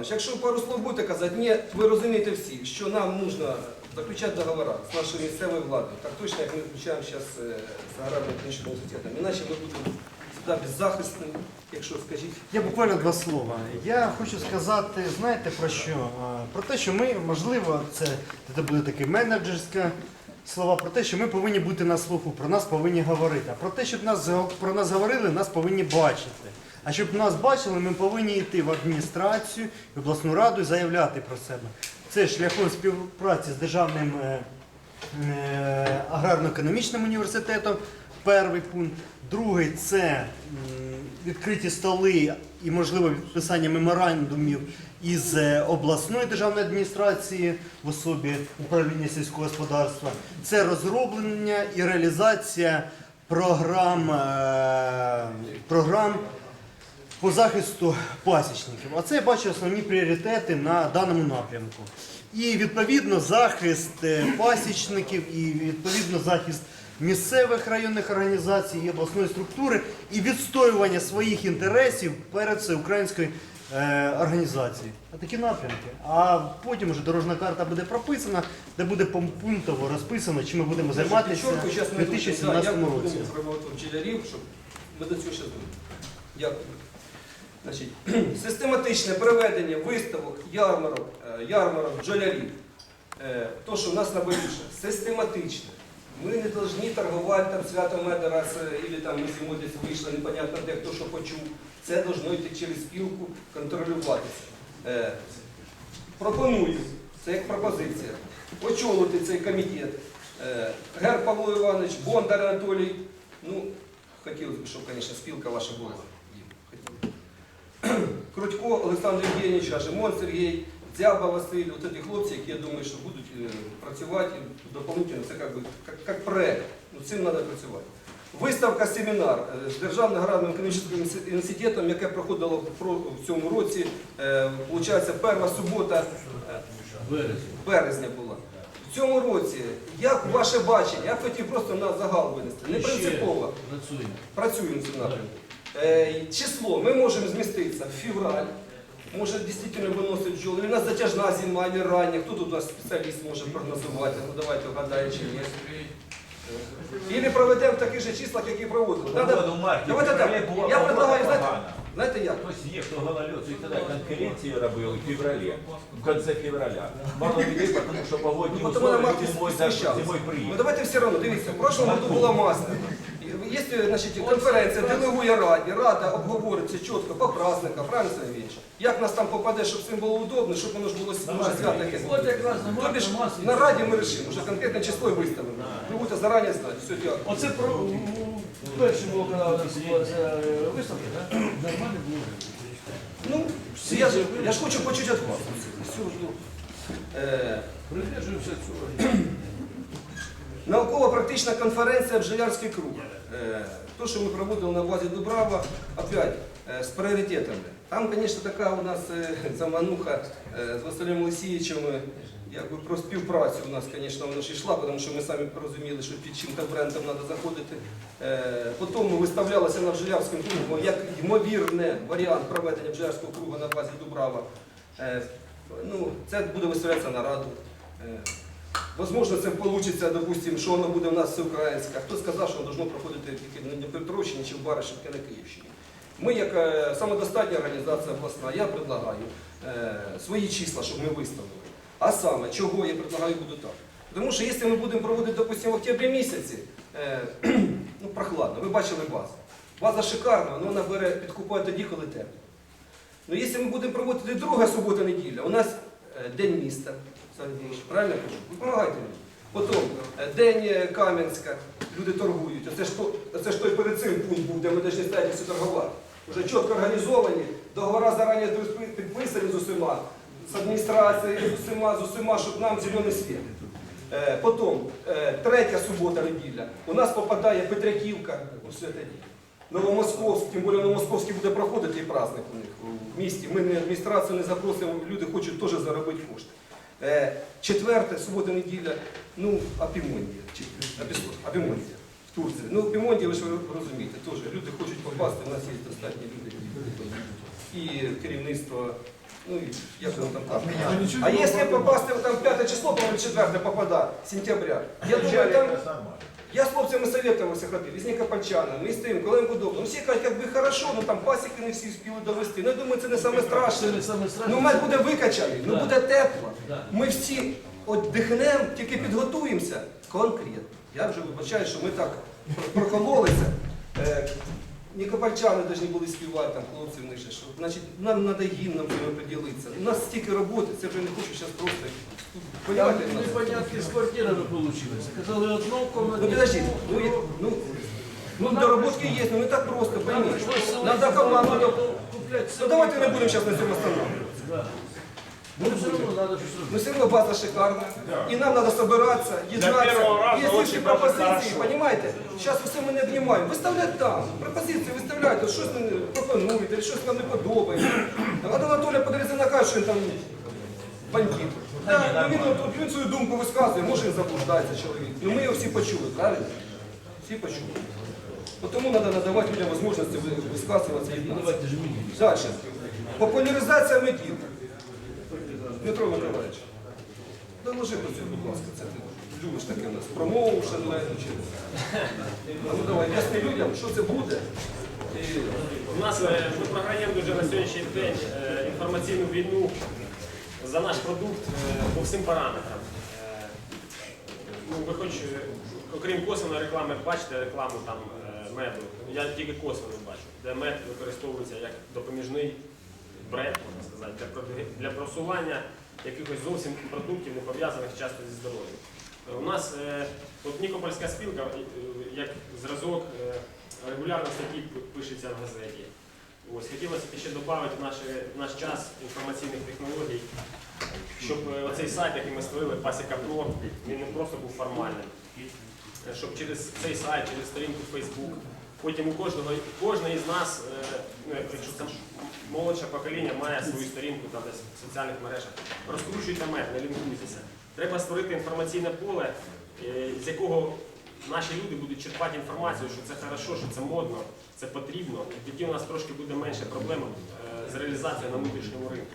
Іванович, якщо пару слов будете казати, ні, ви розумієте всі, що нам потрібно заключати договори з нашою місцевою владою, так точно, як ми заключаємо зараз з аграрним технічним університетом. Іначе ми будемо сюди беззахисні, якщо скажіть. Я буквально два слова. Я хочу сказати, знаєте про що? Про те, що ми, можливо, це, це буде таке менеджерське слова, про те, що ми повинні бути на слуху, про нас повинні говорити. А про те, щоб нас, про нас говорили, нас повинні бачити. А щоб нас бачили, ми повинні йти в адміністрацію, в обласну раду і заявляти про себе. Це шляхом співпраці з державним е, е, аграрно-економічним університетом. Перший пункт. Другий це відкриті столи і можливе підписання меморандумів із е, обласної державної адміністрації в особі управління сільського господарства. Це розроблення і реалізація програм, програм по захисту пасічників. А це я бачу основні пріоритети на даному напрямку. І відповідно захист е, пасічників, і відповідно захист місцевих районних організацій і обласної структури, і відстоювання своїх інтересів перед всеукраїнською е, організацією. А такі напрямки. А потім вже дорожна карта буде прописана, де буде пунктово розписано, чим ми будемо займатися в щас ми 2017 да, як ми році. ми до цього ще. Дякую. Значить, систематичне проведення виставок, ярмарок, е, ярмарок, бджолярів. Е, То, що в нас наболіше, систематично. Ми не повинні торгувати там свято меда раз, е, або там ми зимою десь вийшли, непонятно де хто що почув. Це должно йти через спілку, контролюватися. Е, Пропоную, це як пропозиція, очолити цей комітет. Е, Гер Павло Іванович, Бондар Анатолій. Ну, хотілося б, щоб, звісно, спілка ваша була. Крутько Олександр Євгенійович, Ажимон Сергій, Дзяба Василь, от ці хлопці, які, я думаю, що будуть е, працювати дополнительно, це як, як, проект. Ну, цим треба працювати. Виставка семінар е, з Державним аграрним економічним інститутом, яке проходило в цьому році, е, виходить, перша субота е, березня була. В цьому році, як ваше бачення, я хотів просто на загал винести, не принципово Працюємо. працюємо в цьому напрямку. Е, Число ми можемо зміститися в февраль, може дійсно виносить бджоли. У нас затяжна зима, не рання. Хто тут у нас спеціаліст може прогнозувати? Ну давайте вгадаємо, чи є. Ілі проведемо в таких же числах, які проводили. Надо- Давайте так. Я предлагаю, знаєте, знаєте як? Хтось є, хто гололед, і тоді конференції робили в февралі, в конце февраля. Мало людей, тому що погодні Ну, условия зимою зимою Ну давайте все одно, дивіться, в прошлому году була масля. Є значить, конференція, делегує раді, рада обговориться чітко по праздникам, правильно Сергійович? Як нас там попаде, щоб всім було удобно, щоб воно ж було може свято якесь. От якраз на Тобі ж масі. на раді ми вирішимо, вже конкретне число і виставимо. Ви будете зарані знати. Все, дякую. Оце про перше було, коли у нас була ця виставка, так? Нормально було. Ну, я, ж- я ж хочу почути від вас. Все, жду. Е, Придержуємося цього. Науково-практична конференція Бджолярський круг. Е, То, що ми проводили на базі Дубрава, опять е, з пріоритетами. Там, звісно, така у нас е, замануха е, з Василем Олексійовичем. е, Якби про співпрацю у нас, звісно, вона ж йшла, тому що ми самі розуміли, що під чим-то брендом треба заходити. Потім виставлялося на бджолярському кругу як ймовірне варіант проведення бджолярського кругу на базі Дубрава. Ну, це буде виставлятися на раду. Возможно, це вийде, допустим, що воно буде в нас всеукраїнське. Хто сказав, що воно должно проходити тільки на Дніпропетровщині чи в Баришівці на Київщині. Ми, як е, самодостатня організація обласна, я предлагаю е, свої числа, щоб ми виставили. А саме, чого я предлагаю буду так. Тому що якщо ми будемо проводити, допустим, в октябрі місяці, е, ну, прохладно, ви бачили базу. База шикарна, але вона бере, підкупає тоді, коли тепло. Ну, якщо ми будемо проводити друга субота-неділя, у нас День міста, правильно я кажу? Допомагайте мені. Потім е, День е, Кам'янська, люди торгують. Оце ж, оце ж той перед цим пункт був, де ми повинні стати все торгувати. Вже чітко організовані, договори зарані підписані з усіма, з адміністрацією, з усіма, з усіма, щоб нам зелений світ. Е, Потім, е, третя субота-неділя, у нас попадає Петряківка у святоді. Новомосковськ, тим більше Новомосковський буде проходити і праздник у них в місті. Ми не адміністрацію не запросимо, люди хочуть теж заробити кошти. Е, Четверте, субота, неділя, ну, Апімондія. Апімондія в Турції. Ну, Апімондія, ви ж розумієте, теж люди хочуть попасти, у нас є достатні люди. І керівництво Ну, і як воно там так. А якщо попасти там 5 число, по 4 попадає, сентября, я думаю, там я з хлопцями советувався ходити, з Нікопольчанами, і з тим, коли їм удобно. Ну, всі кажуть, як би хорошо, ну там пасіки не всі спіли довести. Ну, я думаю, це не саме страшне. Ну, мед буде викачаний, ну буде тепло. Ми всі от дихнемо, тільки підготуємося конкретно. Я вже вибачаю, що ми так прокололися. Е, Нікопольчани повинні були співати, там хлопці в них ще. Значить, нам треба гімном приділитися. У нас стільки роботи, це вже не хочу зараз просто. Непонятки з квартирами вийшли. Казали одну комнату. Ну подожди, ну, я- ну, ну доработки є, ну не так просто, пойми. Надо команду. Ну давайте не будемо зараз на цьому останавливатися. Да. Ну все одно треба щось Ну все равно база шикарна. И нам надо собираться, езжаться. первого раза Есть очень даже пропозиции, хорошо. понимаете? Сейчас все ми не обнімаємо. Виставляйте там. Пропозиції виставляйте, щось не пропонуєте, щось вам не подобається. Там Анатолія Подорізина каже, що він там бандит. Да, ну, він, він свою думку висказує, може він заблуждається чоловік. Ну ми його всі почули, правильно? Всі почули. Тому треба надавати людям можливості ви- висказуватися. Ну давайте ж мені. Популяризація медіа. Дмитро Миколаївич, доложи про це, будь ласка, це ти любиш таке у нас. Промоушен менеджер. Ну давай, ясни людям, що це буде. І У нас е, ми програємо дуже на сьогоднішній день е, інформаційну війну за наш продукт е, по всім параметрам. Е, Ну, ви хоч, е, окрім косвеної реклами, бачите рекламу там меду. Я тільки косвену бачу, де мед використовується як допоміжний бренд, можна сказати, для, просування якихось зовсім продуктів, не пов'язаних часто зі здоров'ям. У нас от Нікопольська спілка, як зразок, регулярно статті пишеться в газеті. Ось хотілося б ще додати в наш, в наш час інформаційних технологій, щоб е, оцей сайт, який ми створили, Пасіка Про, він не просто був формальним. Е, Щоб через цей сайт, через сторінку Facebook, потім у кожного, кожен із нас, е, ну, якщо там молодше покоління має свою сторінку там десь в соціальних мережах, розкручуйте мед, не лінкуйтеся. Треба створити інформаційне поле, е, з якого наші люди будуть черпати інформацію, що це хорошо, що це модно, це потрібно. І тоді у нас трошки буде менше проблем е, з реалізацією на внутрішньому ринку.